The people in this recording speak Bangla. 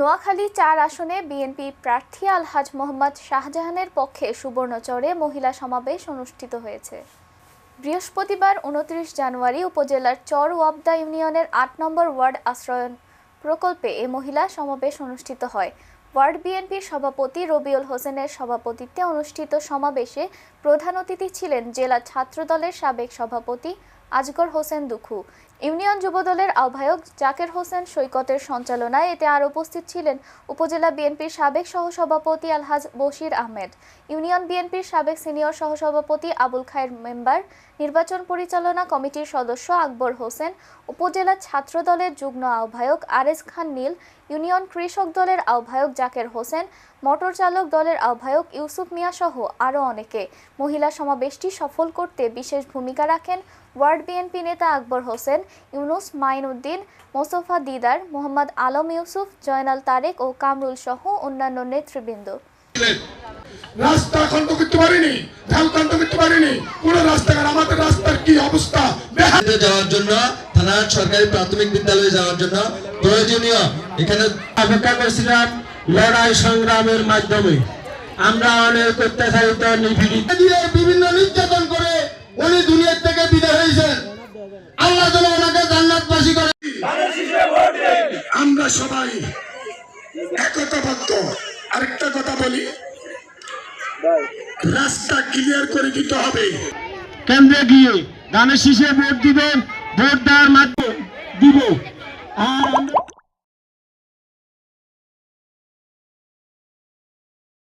নোয়াখালী চার আসনে বিএনপি প্রার্থী আলহাজ মোহাম্মদ শাহজাহানের পক্ষে সুবর্ণচরে মহিলা সমাবেশ অনুষ্ঠিত হয়েছে। বৃহস্পতিবার উনত্রিশ জানুয়ারি উপজেলার চর ওয়াবদা ইউনিয়নের আট নম্বর ওয়ার্ড আশ্রয়ন প্রকল্পে এ মহিলা সমাবেশ অনুষ্ঠিত হয়। ওয়ার্ড বিএনপির সভাপতি রবিউল হোসেনের সভাপতিত্বে অনুষ্ঠিত সমাবেশে প্রধান অতিথি ছিলেন জেলা ছাত্রদলের সাবেক সভাপতি আজগর হোসেন দুখু ইউনিয়ন যুবদলের আহ্বায়ক জাকের হোসেন সৈকতের সঞ্চালনায় এতে আর উপস্থিত ছিলেন উপজেলা বিএনপির সাবেক সহসভাপতি আলহাজ বশির আহমেদ, ইউনিয়ন বিএনপির সাবেক সিনিয়র সহসভাপতি আবুল খায়ের মেম্বার, নির্বাচন পরিচালনা কমিটির সদস্য আকবর হোসেন, উপজেলা ছাত্র দলের যুগ্ম আহ্বায়ক আরেজ খান নীল, ইউনিয়ন কৃষক দলের আহ্বায়ক জাকের হোসেন, মোটর চালক দলের আহ্বায়ক ইউসুফ মিয়া সহ আরও অনেকে। মহিলা সমাবেশটি সফল করতে বিশেষ ভূমিকা রাখেন ওয়ার্ড বিএনপি নেতা আকবর হোসেন ইউনুস মাইনউদ্দিন মোস্তফা দিদার মোহাম্মদ আলম ইউসুফ জয়নাল তারেক ও কামরুল সহ অন্যান্য নেতৃবৃন্দ। রাস্তা খন্ড করতে পারিনি ঢাল খন্ড করতে পারিনি পুরো রাস্তাঘাট আমাদের রাস্তার কি অবস্থা? যাওয়ার জন্য থানার সরকারি প্রাথমিক বিদ্যালয়ে যাওয়ার জন্য প্রয়োজনীয় এখানে অপেক্ষা করছিলাম লড়াই সংগ্রামের মাধ্যমে। আমরা অনেক অত্যাচারিত নিপীড়িত। বিভিন্ন আমরা সবাই একতাবদ্ধ। আরেকটা কথা বলি। রাস্তা ক্লিয়ার করে দিতে হবে। কেন্দ্রে গিয়ে ধানের শীষে ভোট দিবেন ভোট দেওয়ার মাধ্যমে দিব। আর